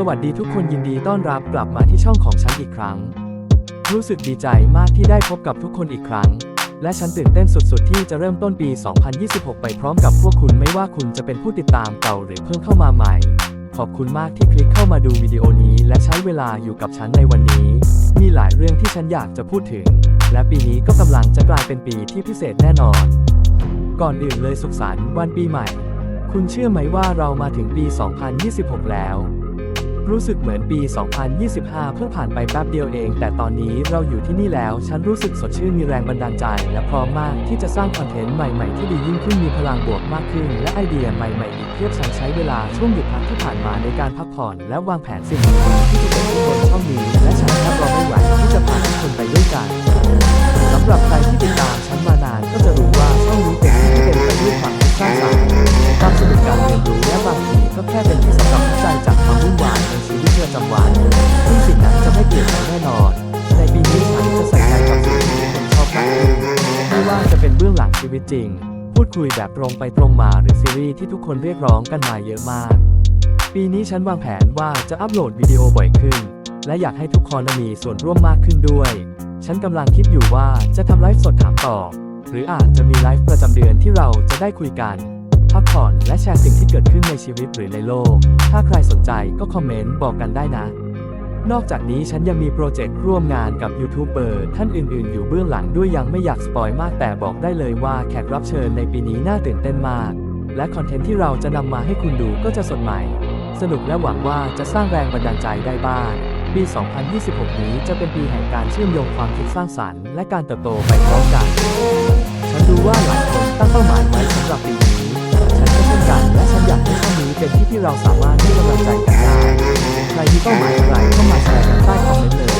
สวัสดีทุกคนยินดีต้อนรับกลับมาที่ช่องของฉันอีกครั้ง รู้สึกดีใจมากที่ได้พบกับทุกคนอีกครั้ง และฉันตื่นเต้นสุดๆ ที่จะเริ่มต้นปี 2026 ไปพร้อมกับพวกคุณไม่ว่าคุณจะเป็นผู้ติดตามเก่าหรือเพิ่งเข้ามาใหม่ ขอบคุณมากที่คลิกเข้ามาดูวิดีโอนี้ และใช้เวลาอยู่กับฉันในวันนี้ มีหลายเรื่องที่ฉันอยากจะพูดถึง และปีนี้ก็กำลังจะกลายเป็นปีที่พิเศษแน่นอน ก่อนอื่นเลยสุขสันต์วันปีใหม่ คุณเชื่อไหมว่าเรามาถึงปี 2026 แล้ว รู้สึกเหมือนปี 2025 เพิ่งผ่านไปแป๊บเดียวเอง แต่ตอนนี้เราอยู่ที่นี่แล้ว ฉันรู้สึกสดชื่นมีแรงบันดาลใจ และพร้อมมากที่จะสร้างคอนเทนต์ใหม่ๆ ที่ดียิ่งขึ้นมีพลังบวกมากขึ้น และไอเดียใหม่ๆอีกเพียบฉันใช้เวลาช่วงหยุดพักที่ผ่านมาในการพักผ่อน และวางแผนสิ่งดีๆที่จะเกิดขึ้น วิตจริง พูดคุยแบบตรงไปตรงมาหรือซีรีส์ที่ทุกคนเรียกร้องกันมาเยอะมาก ปีนี้ฉันวางแผนว่าจะอัปโหลดวิดีโอบ่อยขึ้น และอยากให้ทุกคนมีส่วนร่วมมากขึ้นด้วย ฉันกำลังคิดอยู่ว่าจะทำไลฟ์สดถามตอบหรืออาจจะมีไลฟ์ประจำเดือนที่เราจะได้คุยกัน พักผ่อนและแชร์สิ่งที่เกิดขึ้นในชีวิตหรือในโลก ถ้าใครสนใจก็คอมเมนต์บอกกันได้นะ นอกจากนี้ฉันยังมีโปรเจกต์ร่วมงานกับยูทูบเบอร์ท่านอื่นๆ อยู่เบื้องหลังด้วยยังไม่อยากสปอยมากแต่บอกได้เลยว่าแขกรับเชิญในปีนี้น่าตื่นเต้นมาก และคอนเทนต์ที่เราจะนำมาให้คุณดูก็จะสดใหม่ สนุกและหวังว่าจะสร้างแรงบันดาลใจได้บ้าง ปี 2026 นี้จะเป็นปีแห่งการเชื่อมโยงความคิดสร้างสรรค์และการเติบโตไปพร้อมกัน ฉันรู้ว่าหลายคนตั้งเป้าหมายไว้สำหรับปีนี้ ฉันก็เช่นกันและฉันอยากให้ช่องนี้เป็นที่ที่เราสามารถให้กำลังใจกันได้ ใครมีเป้าหมายอะไรก็มาแชร์กันใต้คอมเมนต์เลย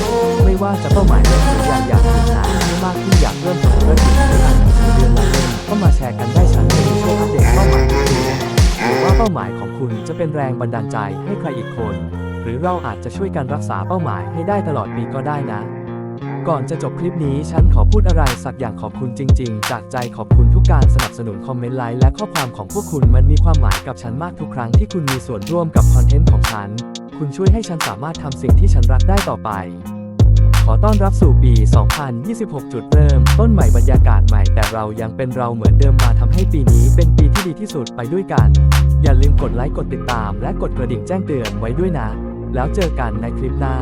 ไม่ว่าจะเป้าหมายเล็กหรือใหญ่อยากฝึกงานให้มากขึ้นอยากเริ่มทำธุรกิจหรืออ่านหนังสือเดือนละเล่มก็มาแชร์กันได้ฉันจะช่วยอัปเดตเป้าหมายของคุณหรือว่าเป้าหมายของคุณจะเป็นแรงบันดาลใจให้ใครอีกคน หรือเราอาจจะช่วยกันรักษาเป้าหมายให้ได้ตลอดปีก็ได้นะ ก่อนจะจบคลิปนี้ฉันขอพูดอะไรสักอย่างขอบคุณจริง ๆ จากใจขอบคุณทุกการสนับสนุนคอมเมนต์ไลค์และข้อความของพวกคุณมันมีความหมายกับฉันมากทุกครั้งที่คุณมีส่วนร่วมกับคอนเทนต์ของฉัน คุณช่วยให้ฉันสามารถทำสิ่งที่ฉันรักได้ต่อไป ขอต้อนรับสู่ปี 2026 จุดเริ่ม ต้นใหม่บรรยากาศใหม่แต่เรายังเป็นเราเหมือนเดิมมาทำให้ปีนี้เป็นปีที่ดีที่สุดไปด้วยกัน อย่าลืมกดไลค์กดติดตาม และกดกระดิ่งแจ้งเตือนไว้ด้วยนะ แล้วเจอกันในคลิปหน้า